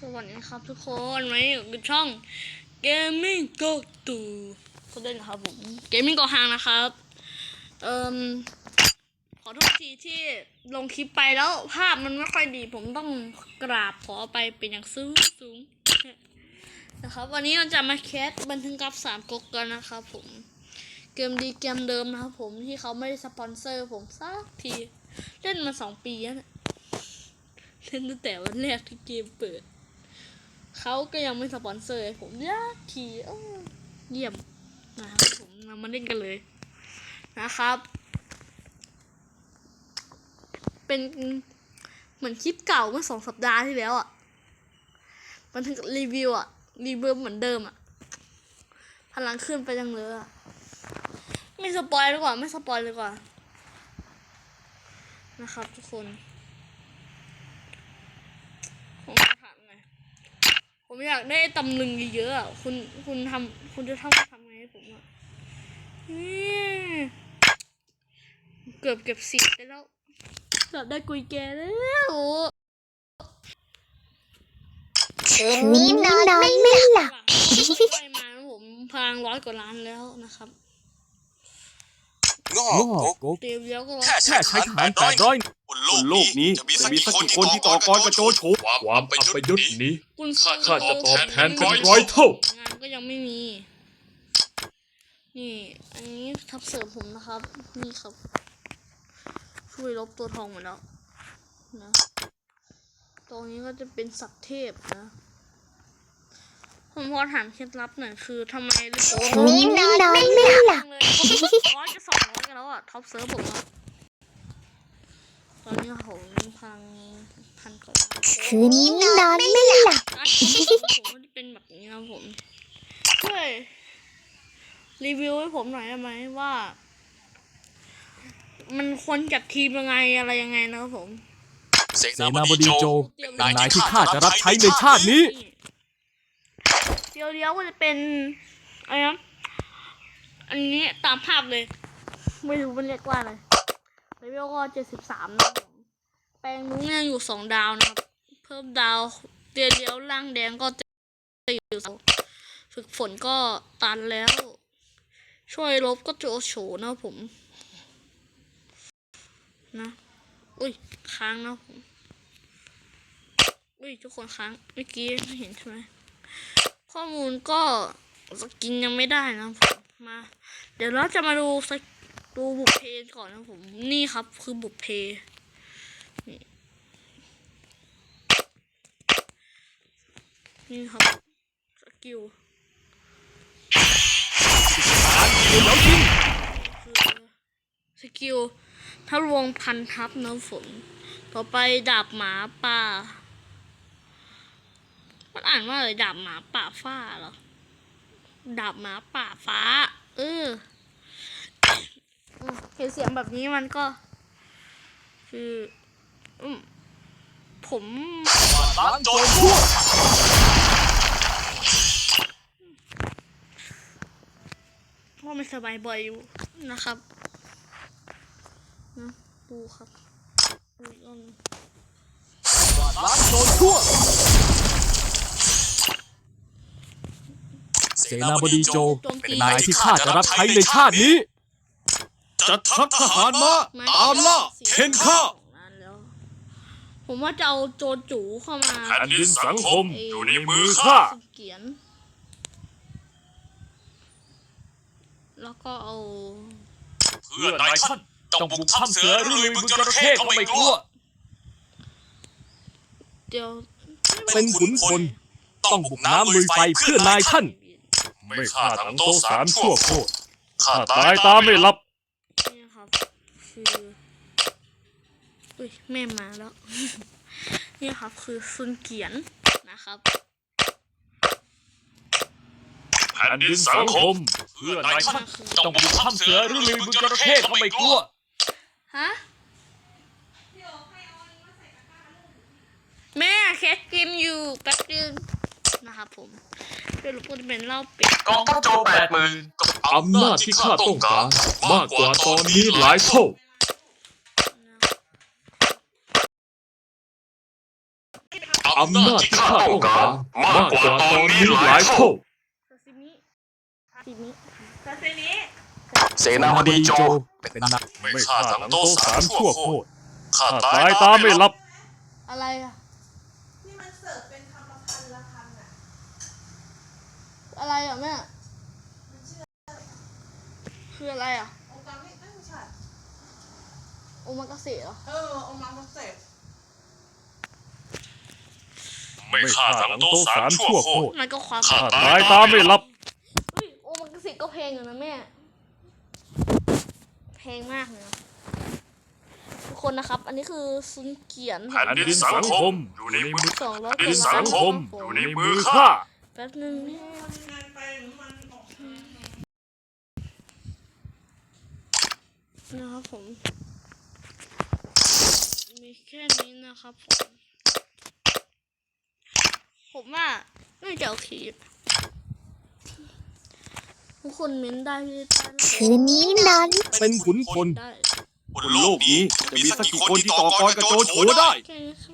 สวัสดีครับทุกคนวันนี้อยู่กับช่อง Gaming Go To ก็ได้นะครับผม Gaming Go หางนะครับเอ่มขอโทษทีที่ลงคลิปไปแล้วภาพมันไม่ค่อยดี ผมต้องกราบขอไปเป็นอย่างสูงสูงนะครับวันนี้เราจะมาแคสบันทึกกับสามก๊กกันนะครับผมเกมดีเกมเดิมนะครับผมที่เขาไม่ได้สปอนเซอร์ผมสักทีเล่นมาสองปีแล้วเนี่ยเล่นตั้งแต่วันแรกที่เกมเปิด เขาก็ยังไม่สปอนเซอร์ผมยากทีเออเยี่ยมนะครับผมเรามาเล่นกันเลย นะครับ เป็นเหมือนคลิปเก่าเมื่อสองสัปดาห์ที่แล้วอะ่ะมันถึงรีวิวอะ่ะ รีวิวเหมือนเดิมอะ่ะ พลังขึ้นไปยังเลยอะ ไม่สปอยดีกว่า ไม่สปอยเลยกว่า นะครับทุกคน ผมจะถามหน่อย ผมอยากได้ตำลึงเยอะๆอะคุณคุณทำคุณจะทำทำไงให้ผมอะนี่เกือบเก็บสิบได้แล้วเกือบได้กุยแกแล้วคืนนี้นอนไม่หลับไปมานะผมพลังร้อยกว่าล้านแล้วนะครับ งงออกกกเตรียมแล้วก็ร้อยแค่แค่ใช้ทหารแปดร้อยบนบนโลกนี้จะมีสักกี่คนที่ต่อกรกับโจโฉความอัปยุทธ์นี้ คุณข้าจะตอบแทนเป็นร้อยเท่า งานก็ยังไม่มี นี่ อันนี้ทับเสริมผมนะครับ นี่ครับ ช่วยลบตัวทองหมดแล้วนะ ตรงนี้ก็จะเป็นสักเทพนะ ผมขอถามเคล็ดลับหน่อยคือทำไมลิโคืนนี้นอนไม่หลับเลยร้อยจะสองร้อยกันแล้วอะท็อปเซิร์ฟผมอะตอนนี้ผมพังพันกว่าล้านคืนนี้นอนไม่หลับอะผมก็จะเป็นแบบนี้นะผมช่วยรีวิวให้ผมหน่อยได้ไหมว่า มันควรจัดทีมยังไงอะไรยังไงนะครับผม เสเสนาบดีโจเป็นนายที่ข้าจะรับใช้ในชาตินี้ เดี๋ยวเดียวก็จะเป็นอะไรนะอันนี้ตามภาพเลย ไม่รู้มันเรียกว่าอะไรเลเวลก็เจ็ดสิบสามนะผมแปลงนุ้งเนี่ยอยู่สองดาวนะครับ เพิ่มดาวเดียวเดียวล่างแดงก็จะอยู่สองฝึกฝนก็ตันแล้ว ช่วยลบก็โจโฉนะผมนะอุ้ยค้างนะผมอุ้ยทุกคนค้างเมื่อกี้ไม่เห็นใช่ไหม ข้อมูลก็สกินยังไม่ได้นะผมมา เดี๋ยวเราจะมาดูสดูบุพเพก่อนนะผม นี่ครับคือบุพเพนี่นี่ครับ สกิลแล้วยิงคือสกิลทะลวงพันทับน้ำฝนต่อไปดาบหมาป่า มันอ่านว่าอะไรดาบหมาป่าฟ้าเหรอดาบหมาป่าฟ้า เออเห็นเสียงแบบนี้มันก็ คืออืมผมล้างโจรทั่วว่าไม่สบายบ่อยอยู่นะครับนะดูครับอีกรอบนึงบ้างโจรทั่ว เสนาบดีโจเป็นนายที่ข้าจะรับใช้ในชาตินี้ จัดทัพทหารมาไม่ตามล่าเข็นฆ่านานแล้วผมว่าจะเอาโจรจูเข้ามาแผ่นดินสังคมเอยู่ในมือข้าสุเกียน แล้วก็เอา เพื่อนายท่านต้องบุกถ้ำเสือหรือลุยบึงจระเข้ก็ไม่กลัวเดี๋ยวเป็นขุนพลต้องบุกน้ำลุยไฟเพื่อนายท่าน ไม่ฆ่าทั้งโต๊ะสามชั่วโคตรข้าตาตายยตาตามไม่หลับนี่ครับคืออุ้ยแม่มาแล้ว นี่ครับคือซุนเกียนนะครับแผ่นดินสังคมเพื่อนายท่านต้องบุกถ้ำเสือหรือลุยบึงจระเข้ก็ไม่กลัวฮะแม่แคสเกมอยู่แป๊บนึงนะครับผม เป็นลูกก็จะเป็นเหล่าเป็ดกองทัพโจรแปดหมื่นอำนาจที่ข้าต้องการ มากกว่าตอนนี้หลายเท่าออำนาจที่ข้าต้องการมากกว่าตอนนี้หลายเท่าซาซิมิซาซิมิซาซิมิเสนาบดีโจเป็นนักไม่ฆ่าทั้งโต๊ะสามชั่วโคตรข้าข้าตาตายยตาตาไม่ไม่หหลัลับบอะไรอะ นี่มันเสิร์ฟเป็นคำละพันละพันอะ อะไรอะแม่คืออะไรอะโอกามิเอ้ยไม่ใช่โอมากาเสะเหรอเออโอมาคอนเซ็ปต์ไม่ฆ่าทั้งโต๊ะสามชั่วโคตรมันก็ความข้าตายตาไม่หลับเฮ้ยโอมากาเสะก็เพลงอยู่นะแม่เพลงมากเลยนะทุกคนนะครับ อันนี้คือซุนเกียนแผ่นดินสังคมอยู่ในมือสองร้อยแผ่นดินล้าสันงคมคอยู่ในมือข้าแป๊บนึงงานไปหรือมันออก นะครับผม มีแค่นี้นะครับผม ผมว่าน่าจะโอเคทุกคนเม้นได้ที่ใต้ล่างคืนนี้นอนเป็นขุนพลได้ บนโลกนี้จะมีสักกี่คนที่ต่อกรกับโจโฉได้ แค่นี้ครับ